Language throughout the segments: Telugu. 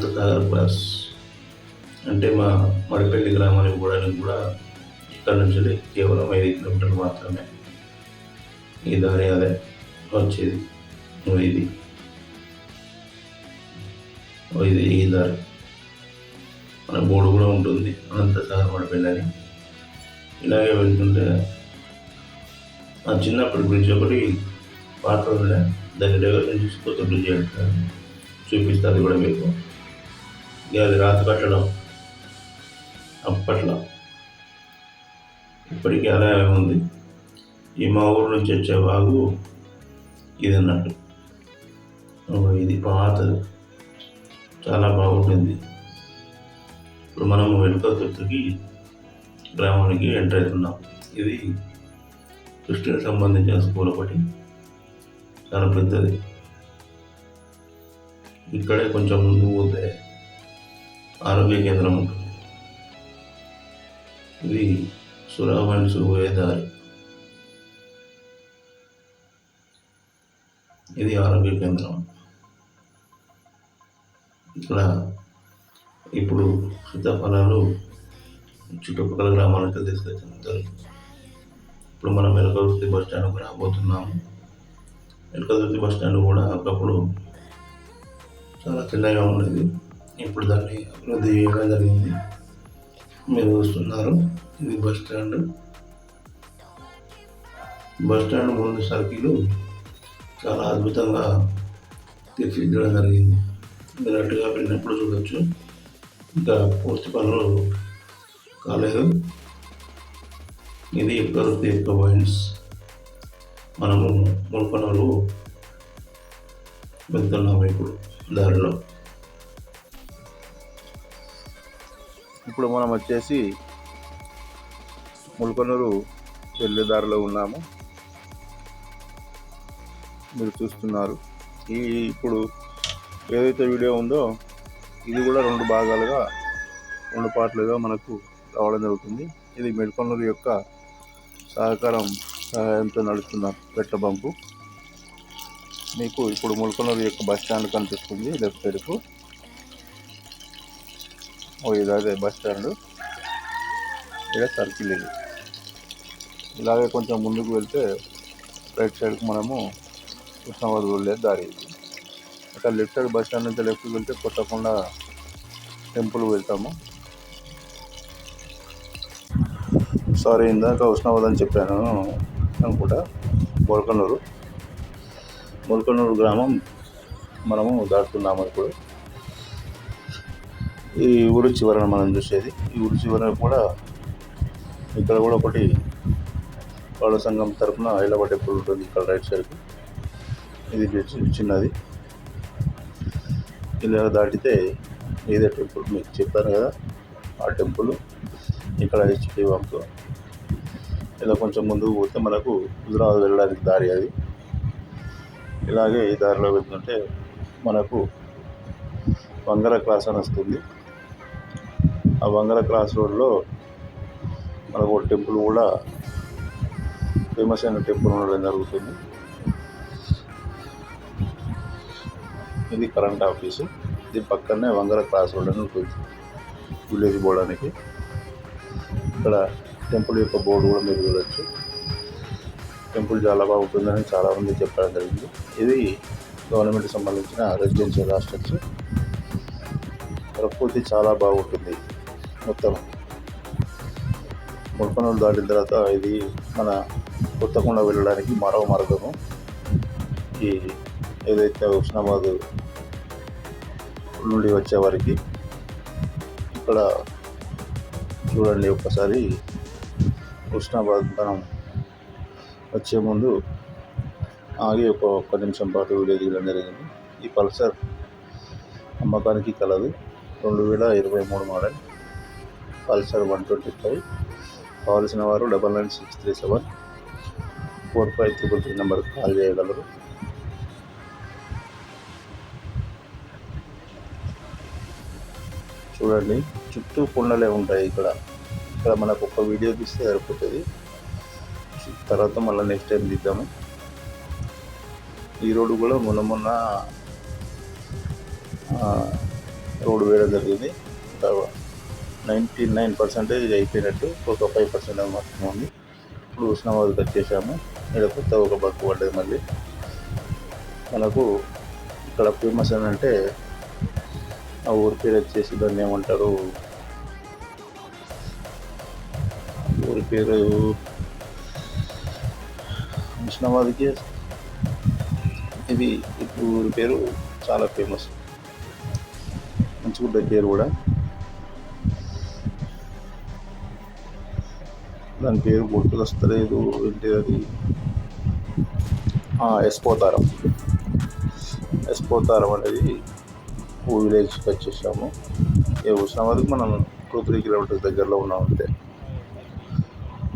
అనంతసాగర్ క్లాస్ అంటే మా మడిపల్లి గ్రామానికి పోవడానికి కూడా ఇక్కడ నుంచి కేవలం ఐదు కిలోమీటర్లు మాత్రమే ఈ దారి అదే వచ్చేది. ఇది. ఇది ఈ దారి. మన బోర్డు కూడా ఉంటుంది అనంతసాగర్ మడిపల్లి అని. ఇలాగే వెళ్తుంటే నా చిన్నప్పటి గురించి ఒకటి పాట ఉండే దాన్ని డెవలప్ నుంచి కొత్త బ్రిడ్జ్ అంటారు చూపిస్తుంది కూడా మీకు. ఇక అది రాతి కట్టడం అప్పట్లో ఇప్పటికీ అలాగే ఉంది. ఈ మా ఊరు నుంచి వచ్చే వాగు ఇది అన్నట్టు ఇది పాతది. చాలా బాగుంటుంది. ఇప్పుడు మనము వెనుక గ్రామానికి ఎంటర్ అవుతున్నాం. ఇది క్రిస్టియన్ సంబంధించిన స్కూల్ ఒకటి. చాలా పెద్దది. ఇక్కడే కొంచెం ముందు పోతే ఆరోగ్య కేంద్రం. ఉంటుంది ఇది సురావన్స్ పోయే దారి ఇది ఆరోగ్య కేంద్రం. ఇక్కడ ఇప్పుడు సీతాఫలాలు చుట్టుపక్కల గ్రామాలకు తీసుకొచ్చారు ఇప్పుడు మనం వెనకదుర్తి బస్ స్టాండ్కి రాబోతున్నాము. వెనకదుర్తి బస్ స్టాండ్ కూడా ఒకప్పుడు చాలా చిన్నగా ఉండేది. ఇప్పుడు దాన్ని అభివృద్ధి చేయడం జరిగింది. మీరు వస్తున్నారు ఇది బస్ స్టాండ్. బస్ స్టాండ్ ముందు సర్కిల్ చాలా అద్భుతంగా తీర్చిదిద్దడం జరిగింది. మీరు అటుగా వెళ్ళినప్పుడు చూడొచ్చు. ఇంకా పూర్తి పనులు కాలేదు. ఇది ప్రవృత్తి యొక్క పాయింట్స్ మనము ముల్పనలు వెళ్తున్నాము ఇప్పుడు దారిలో. ఇప్పుడు మనం వచ్చేసి ముల్కొనూరు వెళ్ళే దారిలో ఉన్నాము. మీరు చూస్తున్నారు. ఈ ఇప్పుడు ఏదైతే వీడియో ఉందో ఇది కూడా రెండు భాగాలుగా రెండు పార్ట్లుగా మనకు రావడం జరుగుతుంది. ఇది మెడ్కొనూరు యొక్క సహకారం సహాయంతో నడుస్తున్న పెట్ట బంపు మీకు ఇప్పుడు ముల్కొనూరు యొక్క బస్ స్టాండ్ కనిపిస్తుంది లెఫ్ట్ సైడ్కు. ఓ ఇది బస్ స్టాండ్ ఇక్కడ సర్కిల్ ఇది. ఇలాగే కొంచెం ముందుకు వెళ్తే రైట్ సైడ్కి మనము కృష్ణాబాద్ వెళ్ళే దారి ఇది. అక్కడ లెఫ్ట్ సైడ్ బస్ స్టాండ్ నుంచి లెఫ్ట్కి వెళ్తే కొత్తకొండ టెంపుల్ వెళ్తాము. సారీ ఇందాక ఉష్ణాబాద్ అని చెప్పాను అనుకుంటా. మొలకనూరు. మొలకనూరు గ్రామం మనము దాటుతున్నాము ఇప్పుడు. ఈ ఊరు చివరన మనం చూసేది. ఈ ఊరు చివరన కూడా ఇక్కడ కూడా ఒకటి వాళ్ళ సంఘం తరఫున ఐలవ టెంపుల్ ఉంటుంది ఇక్కడ రైట్ సైడ్కి ఇది చిన్నది. ఇలా దాటితే ఇదే టెంపుల్ మీకు చెప్పాను కదా ఆ టెంపుల్ ఇక్కడ హెచ్పి వంపు ఇలా కొంచెం ముందుకు పోతే మనకు హుజరాబాద్ వెళ్ళడానికి దారి అది. ఇలాగే ఈ దారిలో వెళ్తుంటే మనకు వంగర క్లాస్ అని వస్తుంది. ఆ వంగర క్రాస్ రోడ్లో మనకు ఒక టెంపుల్ కూడా ఫేమస్ అయిన టెంపుల్ ఉండడం జరుగుతుంది. ఇది కరెంట్ ఆఫీసు. ఇది పక్కనే వంగర క్రాస్ రోడ్ అని ఉంటుంది. విలేజ్ పోవడానికి. ఇక్కడ టెంపుల్ యొక్క బోర్డు కూడా మీరు చూడవచ్చు టెంపుల్ చాలా బాగుంటుందని చాలామంది చెప్పడం జరిగింది. ఇది గవర్నమెంట్ సంబంధించిన రెసిడెన్షియల్ హాస్టల్స్. ప్రకృతి చాలా బాగుంటుంది. మొత్తం. ముల్పనూరు దాటిన తర్వాత ఇది మన కొత్తకొండ వెళ్ళడానికి మరో మార్గము. ఈ ఏదైతే హుస్నాబాద్ నుండి వచ్చేవారికి ఇక్కడ చూడండి ఒక్కసారి. హుస్నాబాద్ మనం వచ్చే ముందు ఆగి ఒక ఒక్క నిమిషం పాటు వీడియో తీయడం జరిగింది. ఈ పల్సర్ అమ్మకానికి కలదు. రెండు వేల ఇరవై మూడు model. Pulsar one twenty five. కావాల్సిన వారు double nine six three seven. Four five triple three నెంబర్కి కాల్ చేయగలరు. చూడండి చుట్టూ కొండలే ఉంటాయి ఇక్కడ. ఇక్కడ మనకు ఒక వీడియో తీస్తే సరిపోతుంది. తర్వాత మళ్ళీ నెక్స్ట్ టైం తీద్దాము ఈ రోడ్డు కూడా మొన్న మొన్న రోడ్డు వేయడం జరిగింది. నైంటీ నైన్ పర్సెంటేజ్ అయిపోయినట్టు ఒక ఫైవ్ పర్సెంట్ మాత్రమే ఉంది. ఇప్పుడు హుస్నాబాద్కి వచ్చేసాము. ఇక్కడ కొత్త ఒక బక్కు పడ్డది మళ్ళీ. మనకు ఇక్కడ ఫేమస్ ఏంటంటే ఆ ఊరి పేరు వచ్చేసి దాన్ని ఏమంటారు? ఊరి పేరు హుస్నాబాద్కి ఇది ఇప్పుడు ఊరి పేరు చాలా ఫేమస్. మంచిగా పేరు కూడా. దాని పేరు గుర్తుకొస్తలేదు ఏంటి అది? ఎస్పోతారం ఎస్పోతారం అనేది ఓ విలేజ్కి వచ్చేసాము. ఏ హుస్నాబాద్కి మనం టూ త్రీ కిలోమీటర్స్ దగ్గరలో ఉన్నాం అంతే.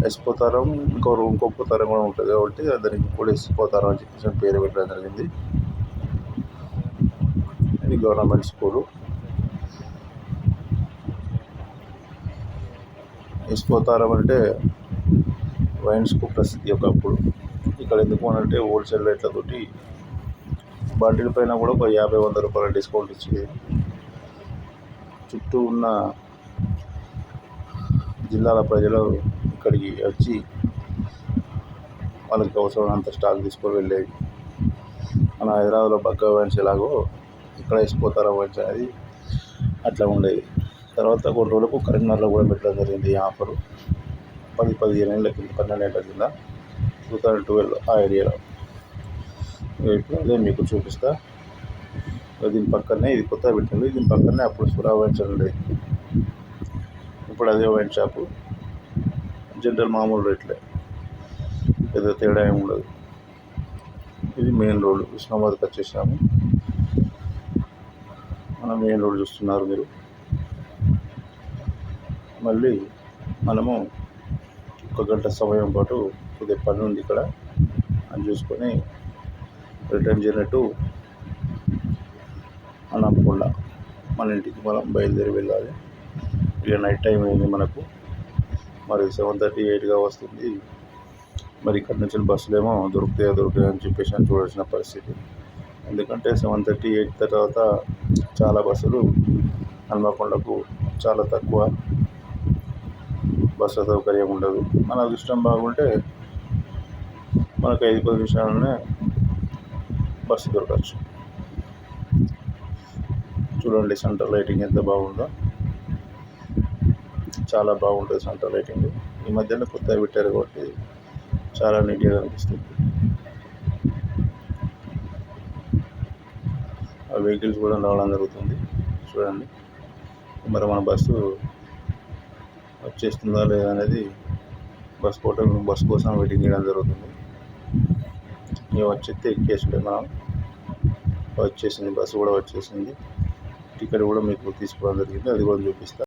ఎస్పోతారం ఇంకో ఇంకో పోతారం కూడా ఉంటుంది కాబట్టి దానికి కూడా ఎస్పోతారం అని చెప్పేసి పేరు పెట్టడం జరిగింది. ఇది గవర్నమెంట్ స్కూలు. ఎస్పోతారం అంటే వైన్స్కు ప్రసిద్ధి ఒకప్పుడు. ఇక్కడ ఎందుకు అని అంటే హోల్సేల్ రేట్లతోటి బాటిల్ పైన కూడా ఒక యాభై వంద రూపాయల డిస్కౌంట్ ఇచ్చేది. చుట్టూ ఉన్న జిల్లాల ప్రజలు ఇక్కడికి వచ్చి వాళ్ళకి అవసరమైనంత స్టాక్ తీసుకొని వెళ్ళేది మన హైదరాబాద్లో బగ్గా వైన్స్ ఎలాగో ఇక్కడ వేసిపోతారా వైన్స్ అనేది అట్లా ఉండేది. తర్వాత కొన్ని రోజులకు కరీంనగర్లో కూడా పెట్టడం జరిగింది ఈ ఆఫరు. పది పదిహేను ఏళ్ళ కింద పన్నెండు ఏళ్ళ కింద. టూ థౌజండ్ ట్వెల్వ్ ఆ ఏరియాలో. ఇప్పుడు అదే మీకు చూపిస్తా. దీని పక్కనే ఇది కొత్తగా పెట్టింది. దీని పక్కనే అప్పుడు సురా వైన్ షాప్ ఉండేది. ఇప్పుడు అదే వైన్ షాపు. జనరల్ మామూలు రేట్లే. పెద్ద తేడా ఏమి ఉండదు. ఇది మెయిన్ రోడ్డు. హుస్నాబాద్కి వచ్చేసాము. మన మెయిన్ రోడ్ చూస్తున్నారు మీరు. మళ్ళీ మనము ఒక గంట సమయం పాటు కొద్దిగా పని ఉంది ఇక్కడ అని చూసుకొని రిటర్న్ చేయనట్టు అనకుండా మన ఇంటికి మనం బయలుదేరి వెళ్ళాలి. ఇక నైట్ టైం అయింది మనకు. మరి సెవెన్ థర్టీ ఎయిట్గా వస్తుంది. మరి ఇక్కడ నుంచి బస్సులు ఏమో దొరుకుతాయో దొరుకుతాయో అని చెప్పేసి అని చూడాల్సిన పరిస్థితి. ఎందుకంటే సెవెన్ థర్టీ ఎయిట్ తర్వాత చాలా బస్సులు హన్మకొండకు చాలా తక్కువ. బస్సు సౌకర్యం ఉండదు. మన అదృష్టం బాగుంటే మనకు ఐదు పది నిమిషాలనే బస్సు దొరకచ్చు. చూడండి సెంటర్ లైటింగ్ ఎంత బాగుందో. చాలా బాగుంటుంది సెంటర్ లైటింగ్. ఈ మధ్యన కొత్తగా పెట్టారు కాబట్టి చాలా నీట్గా అనిపిస్తుంది ఆ వెహికల్స్ కూడా రావడం జరుగుతుంది. చూడండి. మరి మన బస్సు వచ్చేస్తుందా లేదా అనేది బస్ కోసం బస్ కోసం వెయిటింగ్ చేయడం జరుగుతుంది. మేము వచ్చేస్తే ఎక్కేసుకుంటే మనం వచ్చేసింది బస్సు కూడా వచ్చేసింది. టికెట్ కూడా మీకు తీసుకోవడం జరిగింది అది కూడా చూపిస్తాను